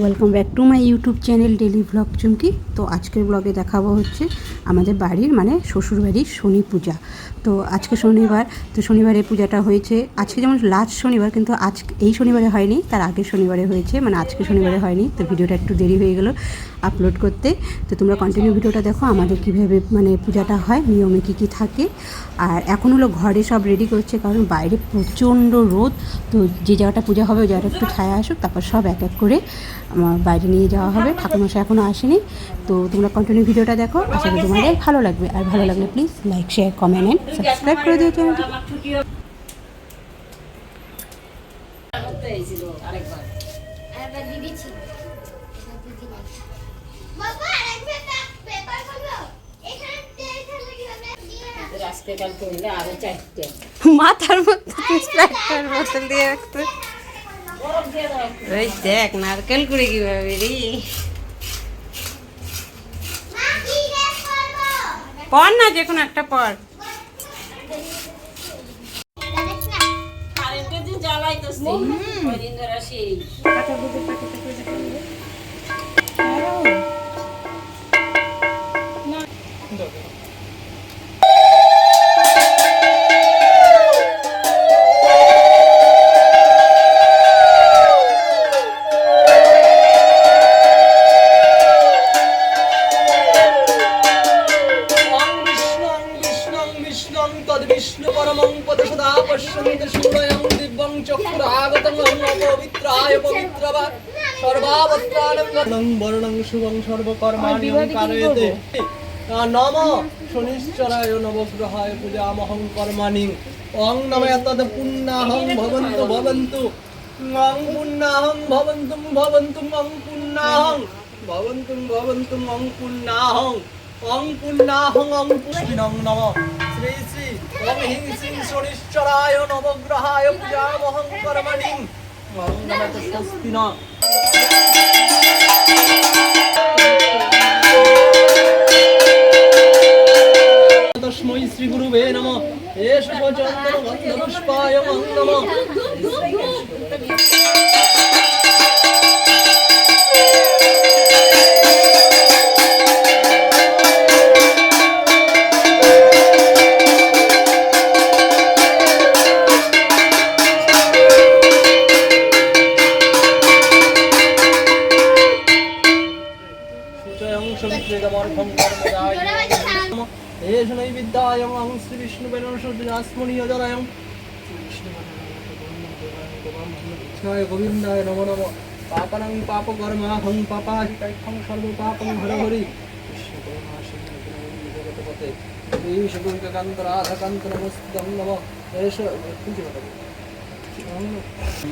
Welcome back to my YouTube channel daily blog Chumki তো আজকের ব্লগে দেখাবো হচ্ছে আমাদের বাড়ির মানে শ্বশুর বাড়ির শনি পূজা। তো আজকে শনিবার, তো শনিবারে পূজাটা হয়েছে। আজকে যেমন লাস্ট শনিবার, কিন্তু আজ এই শনিবারে হয়নি, তার আগের শনিবারে হয়েছে মানে আজকে শনিবারে হয়নি, তো ভিডিওটা একটু দেরি হয়ে গেল আপলোড করতে। তো তোমরা কন্টিনিউ ভিডিওটা দেখো, আমাদের কীভাবে মানে পূজাটা হয়, নিয়মে কী কী থাকে। আর এখন হলো ঘরে সব রেডি করছে, কারণ বাইরে প্রচণ্ড রোদ, তো যে জায়গাটা পূজা হবে, ওই জায়গাটা একটু ছায়া আসুক, তারপর সব এক এক করে আমার বাইরে নিয়ে যাওয়া হবে। ঠাকুরমশাই এখনও আসেনি। তো তোমরা কন্টিনিউ ভিডিওটা দেখো। আশা করি তোমাদের ভালো লাগবে। আর ভালো লাগলে please like share comment and subscribe করে দিও চ্যানেলটি চারটে মাথার মধ্যে বোতল দিয়ে রাখতে। ওই দেখ নারকেল কুড়ি কীভাবে রে? কি রেক রে পর না যে কোনো একটা পর। জ্বালাইতেছে। পশ্যন্ত শূন্যয়ং দিব্যং চক্ষুরাগতং অপবিত্রায় পবিত্রবা। সর্বাবত্রাণং বর্ণং শুভং সর্বকর্মাণি কারয়েতে। নম শনিশ্চরায় নবগ্রহায় পূজামহং কর্মাণি। ওং নম তদ পুণ্যাহং ভবন্তু ভবন্তু। অং পুণ্যাহং ভবন্তুম ভবন্তুম অং পুণ্যাহং। ভবন্তুম ভবন্তুম অং পুণ্যাহং। অং পুণ্যাহং অং পুষ্টিনং নম। শ্রী শ্রী ওং হিং শ্রী শনিশ্চরায় নবগ্রহায় পূজামহং কর্মণি নমঃ স্বস্তি ন তস্मै শ্রী নম এষ চন্দন গন্ধ পুষ্পায় নম সুচয়ং সবিদ্রেদমর্ঘং কর্মদায় নমঃ এষ নৈবিদ্যায়ং অং শ্রী বিষ্ণু বেনসুজাস্মনীয় জরায়ং গোবিন্দায় নম নম পাপনং পাপকর্মাহং পাপাহিতৈক্ষং সর্বপাপং হর হরি জগৎপতে শ্রীশুকান্ত রাধাকান্ত নমস্তুতং নম এষ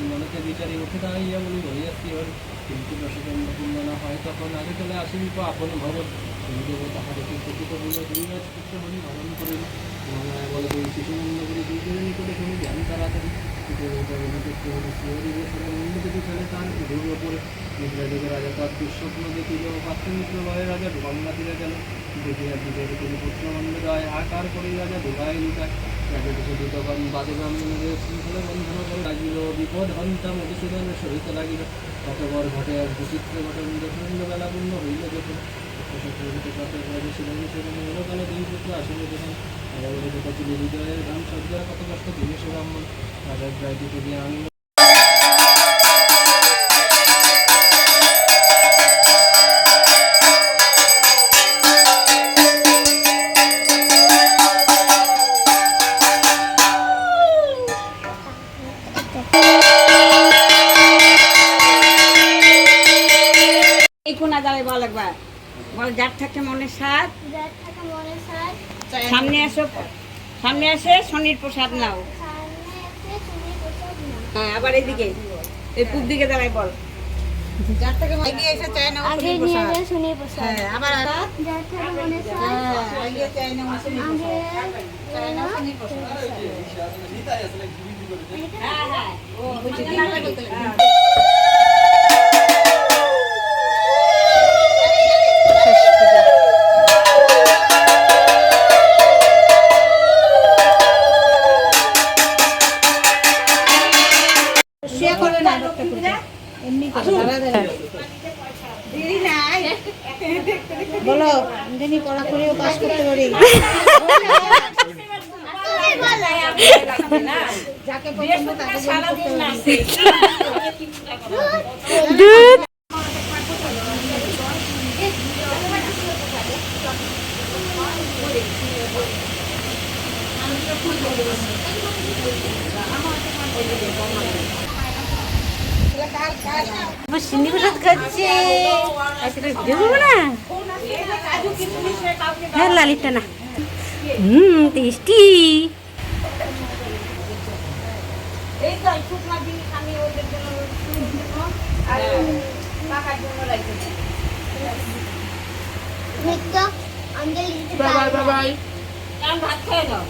মনকে বিচারে উঠে দাঁড়িয়ে বলি রহিয়াছি হরি কিন্তু রসচন্দ্র পূর্ণ না হয়, তখন আগে চলে আসিনি আপন ভবন। তুমি দেব তাহাদের প্রকৃত বলে দুই রাজ পুত্র হরি ভবন করিল বলে দুই শিশু মন্দ দুই জনের নিকটে শুনি জ্ঞান তাড়াতাড়ি রাজা দুঃস্বপ্ন দেখিল পাত্রমিত্র লয়ে রাজা গঙ্গা তীরে গেল দেখিয়া দিদের তিনি পুত্র মন্দিরায় আকার করে রাজা ডুবাই লুকায় রাজা লাগিল বিপদ হন্তা মধুসূদনের সহিত ঘটে এক বিচিত্র ঘটন দশমিন্দ বেলা পূর্ণ হইল যখন আসিল যখন হৃদয়ের গান কত কষ্ট দিনেশ ব্রাহ্মণ দিয়ে আনন্দ এই কোনা যাবে বল একবার। বল যার থাকে মনে সাত থাকা মনে সামনে আসো সামনে আসে শনির প্রসাদ নাও সামনে আছে তুমি কোথাও না হ্যাঁ আবার এইদিকে। এই পূব দিকে দাঁড়াই বল। যার থেকে বলো জানি পড়া করেও পাস করতে পারি। পছন্দ তাকে যেন করতে পারি। সিন্নি প্রসাদ খাচ্ছে। দেবো না। হ্যাঁ লালিটা না। হুম টেস্টি বাই বাই বাই ভাত খেয়ে নাও।